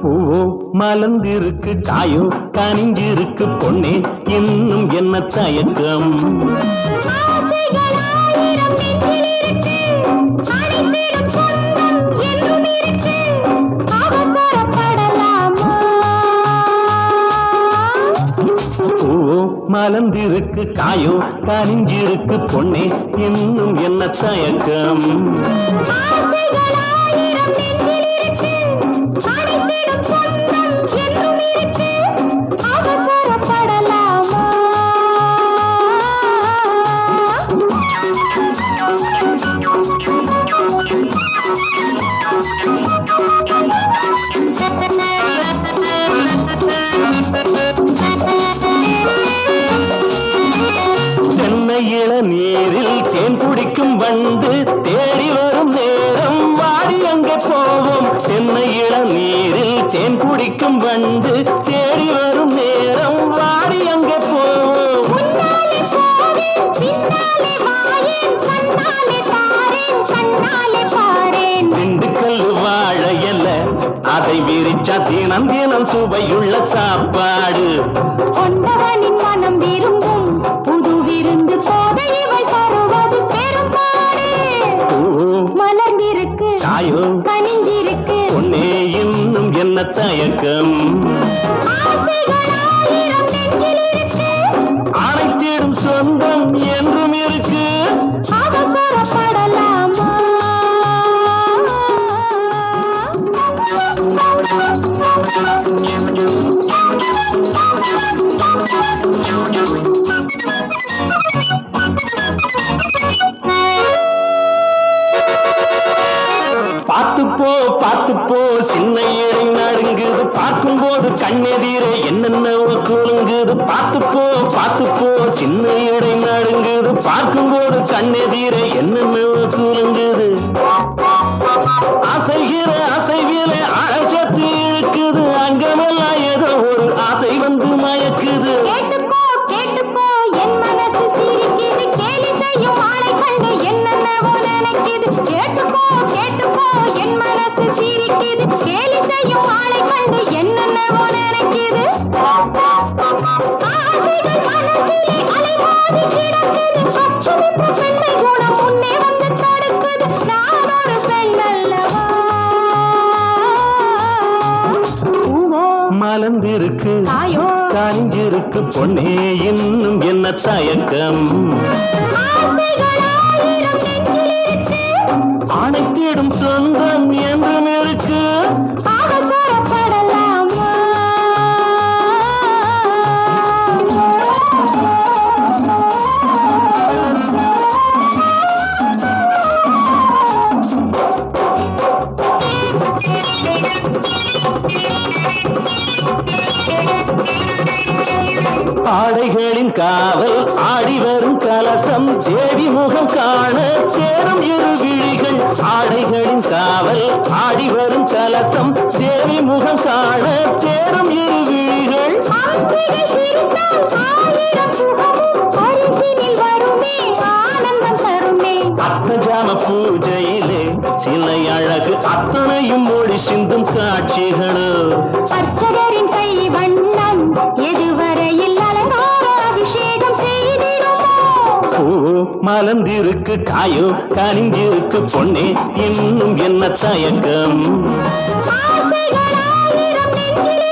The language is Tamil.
பூவோ மலர்ந்திருக்கு காயோ கனிஞ்சிருக்கு பொண்ணே இன்னும் என்ன தயக்கம் ஆசைகள் ஆசைகளாயிரம் நெஞ்சிலிருக்கு. அனைத்திலும் சொந்தம் என்றும் மலர்ந்திருக்கு காயோ கரிஞ்சிருக்கு பொன்னே இன்னும் என்ன தயக்கம்? வண்டு தேடி வரும் நேரம். வாடி அங்கே போவோம். சென்னை இளநீரில் தேன் குடிக்கும் வண்டு தேடி வரும் நேரம். வாடி அங்கே போவோம். திண்டுக்கல் வாழையல்ல அதை விரிச்சா தினம் தினம் சுவையுள்ள சாப்பாடு. இன்னும் என்ன தயக்கம் ஆசைகளாயிரம் நெஞ்சில் இருக்கு. அனைத்திடும் சொந்தம் என்றும் இருக்கு. போது கண்ணெதிரே என்னென்னவோ குலுங்குது. பார்த்து போ பார்த்து போ சின்ன இடை நடுங்குது. பார்க்கும்போது கண்ணெதிரே என்னென்னவோ குலுங்குது. அசைகிற அசைவில அழைச்சத்து இருக்குது அங்கமெல்லாம் ஏதோ ஒரு ஆசை வந்து மயக்குது. கேட்டுக்கோ கேட்டுக்கோ என் மனசு சிரிக்குது. கேலி செய்யும் ஆளை கண்டு என் மலர்ந்திருக்கு. தாயோ? கனிஞ்சிருக்கு பொன்னே இன்னும் என்ன தயக்கம்? ஆடைகளின் காவல் ஆடி வரும் கலசம் தேடி முகம் காண சேரும் இரு விழிகள். ஆடைகளின் காவல் ஆடி வரும் கலசம் தேவி முகம் காண சேரும் இரு விழிகள். அத்தஜாம பூஜையிலே சிலை அழகு அத்தனையும் மொழி சிந்தும் காட்சிகளோ அர்ச்சகரின் கை வண்ணம். எதுவரையில் அலங்கார அபிஷேகம் செய்திடுமோ மலர்ந்திருக்கு காயோ கனிஞ்சிருக்கு பொன்னே இன்னும் என்ன தயக்கம்? ஆசைகளாயிரம் நெஞ்சில்